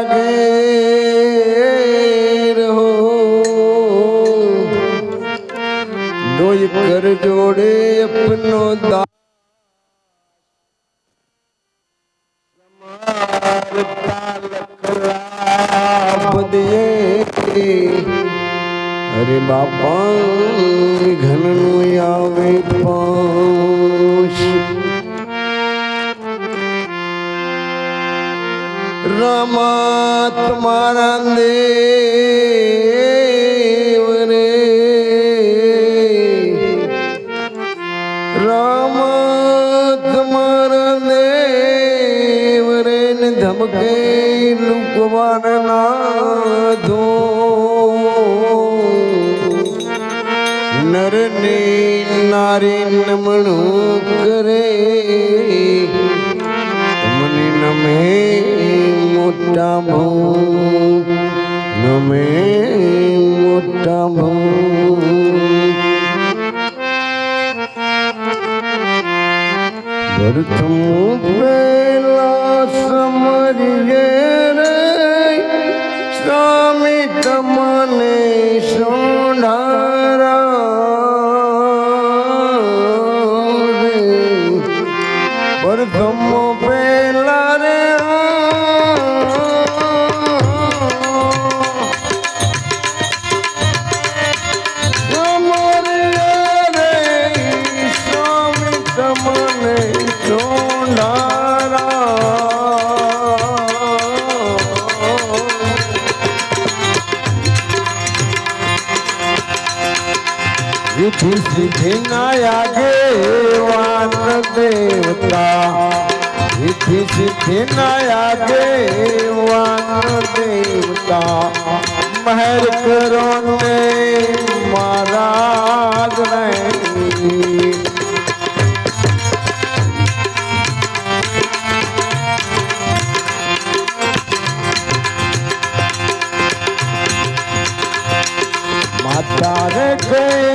આગે ધમકે લુકવાન ના ધો નર ને નારી નમણું કરે મને નમે મોટા ભૂ નમે મોટા ભૂ પ્રથમ પેલા समरिए નાયાગે વાન દેવતા. વિધિ સિદ્ધિ નાયાગે વાન દેવતા. મહેર કરો ને મારા નહીં. માતા રે કહીએ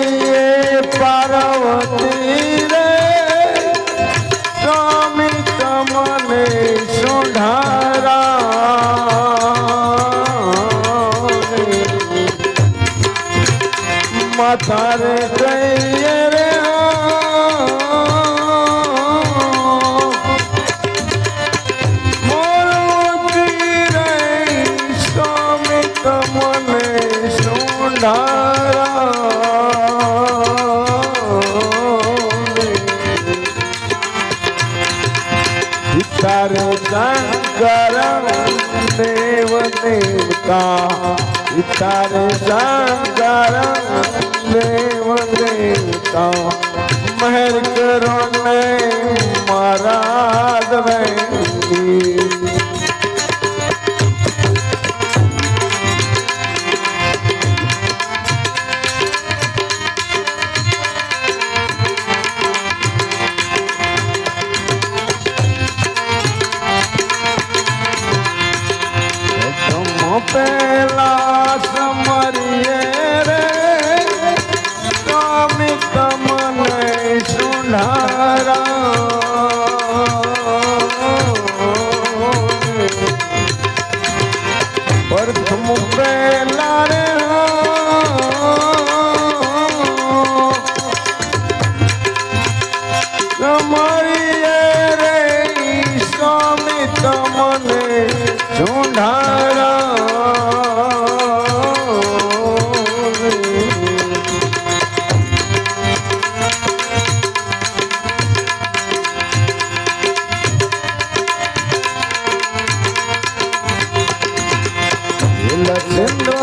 તારે શંકર દેવ દેવતા. મહેર કરો ને મારા દવે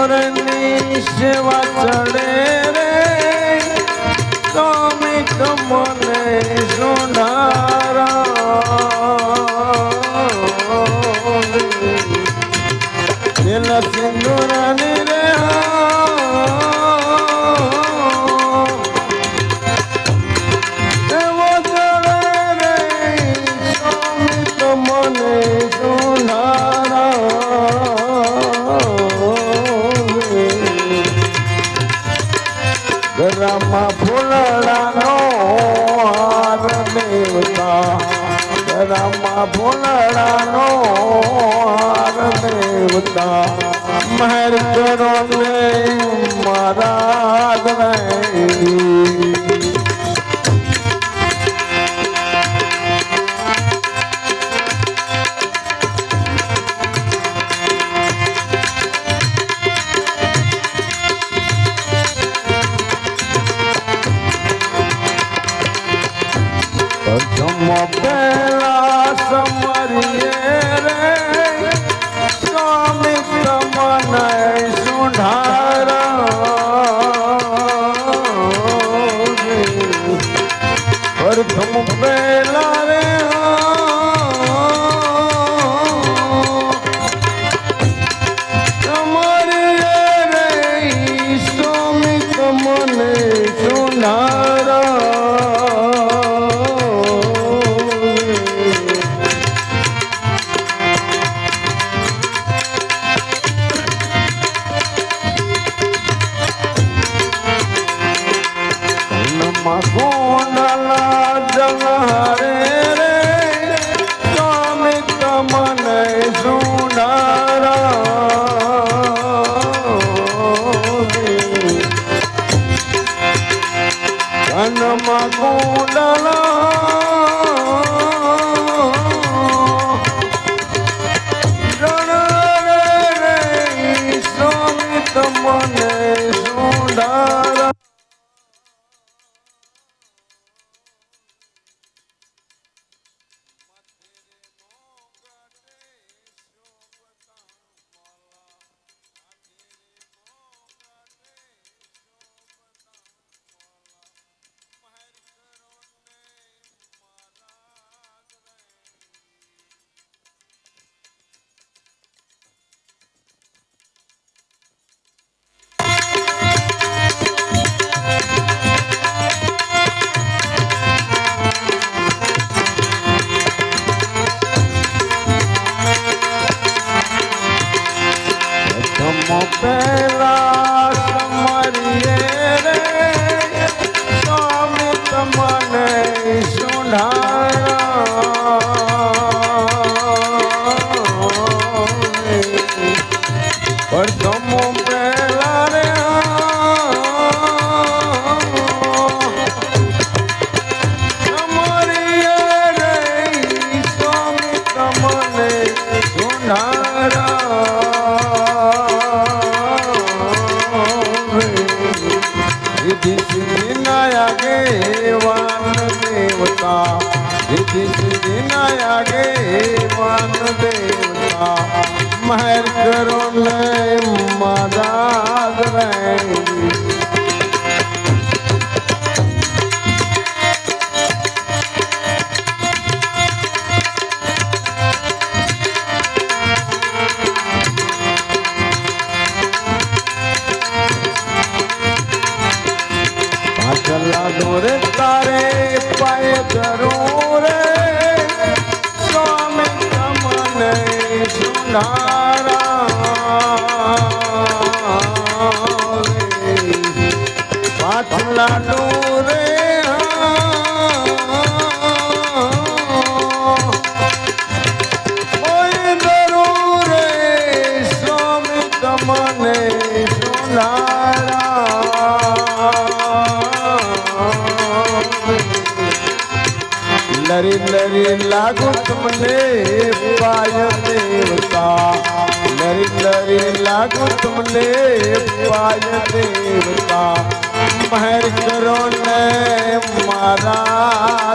સિંદૂરની સેવા ચડે રામા ભોલાડાનો હાર દેવતા મહેર કરો ને મારા નહીં મગોનલા જમહરે तेरा महल લાગુ તમને પાય દેવતા. લરી લરી લાગુ તમને પાય દેવતા. મહેર કરો ને મારા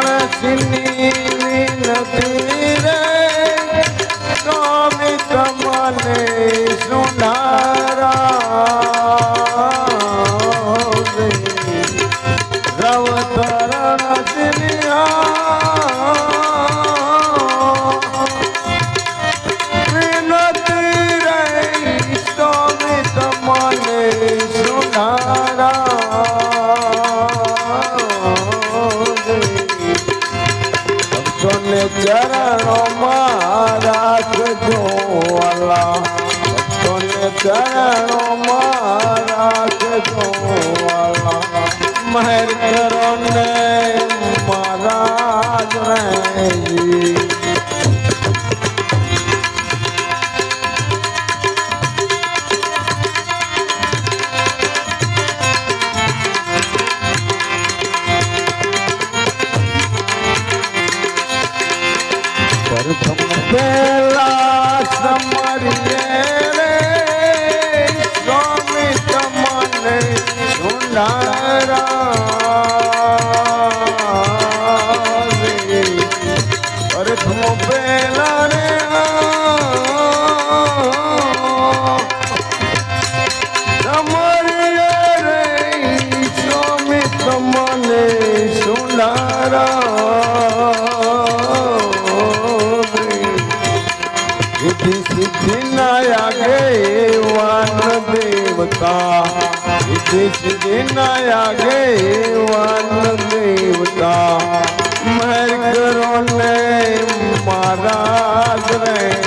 પણ છીની Krishna. गे वान देवता दिनाया गे वान देवता मर करो ने महाराज रे